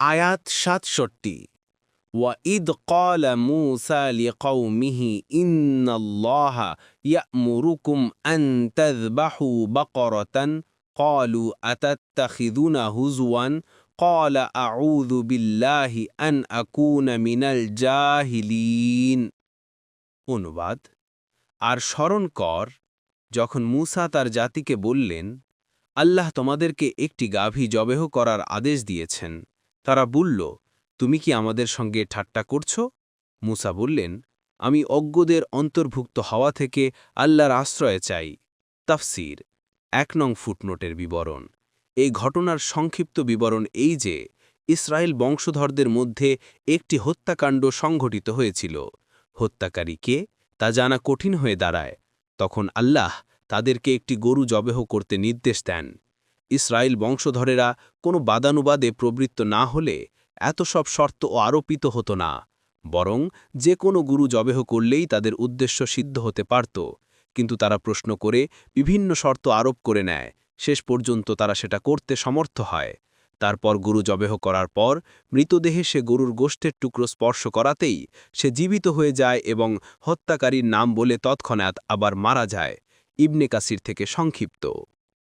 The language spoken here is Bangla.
আয়াত সাতষট্টি وَإِذْ قَالَ مُوسَى لِقَوْمِهِ إِنَّ اللَّهَ يَأْمُرُكُمْ أَن تَذْبَحُوا بَقَرَةً قَالُوا أَتَتَّخِذُنَا هُزُوًا قَالَ أَعُوذُ بِاللَّهِ أَنْ أَكُونَ مِنَ الْجَاهِلِينَ অনুবাদ আর স্মরণ কর যখন মূসা তার জাতিকে বললেন আল্লাহ তোমাদেরকে একটি গাভী জবেহ করার আদেশ দিয়েছেন তারা বলল, তুমি কি আমাদের সঙ্গে ঠাট্টা করছ? মূসা বললেন, আমি অজ্ঞদের অন্তর্ভুক্ত হওয়া থেকে আল্লাহর আশ্রয় চাই। তাফসির, এক নং ফুটনোটের বিবরণ। এই ঘটনার সংক্ষিপ্ত বিবরণ এই যে, ইসরায়েল বংশধরদের মধ্যে একটি হত্যাকাণ্ড সংঘটিত হয়েছিল। হত্যাকারী কে, তা জানা কঠিন হয়ে দাঁড়ায়। তখন আল্লাহ তাদেরকে একটি গরু জবেহ করতে নির্দেশ দেন। ইসরায়েল বংশধরেরা কোনো বাদানুবাদে প্রবৃত্ত না হলে এত সব শর্ত আরোপিত হতো না, বরং যে কোনো গুরু জবেহ করলেই তাদের উদ্দেশ্য সিদ্ধ হতে পারত, কিন্তু তারা প্রশ্ন করে বিভিন্ন শর্ত আরোপ করে নেয়, শেষ পর্যন্ত তারা সেটা করতে সমর্থ হয়। তারপর গুরু জবেহ করার পর মৃতদেহে সে গরুর গোষ্ঠের টুকরো স্পর্শ করাতেই সে জীবিত হয়ে যায় এবং হত্যাকারীর নাম বলে তৎক্ষণাৎ আবার মারা যায়, ইবনে কাসির থেকে সংক্ষিপ্ত।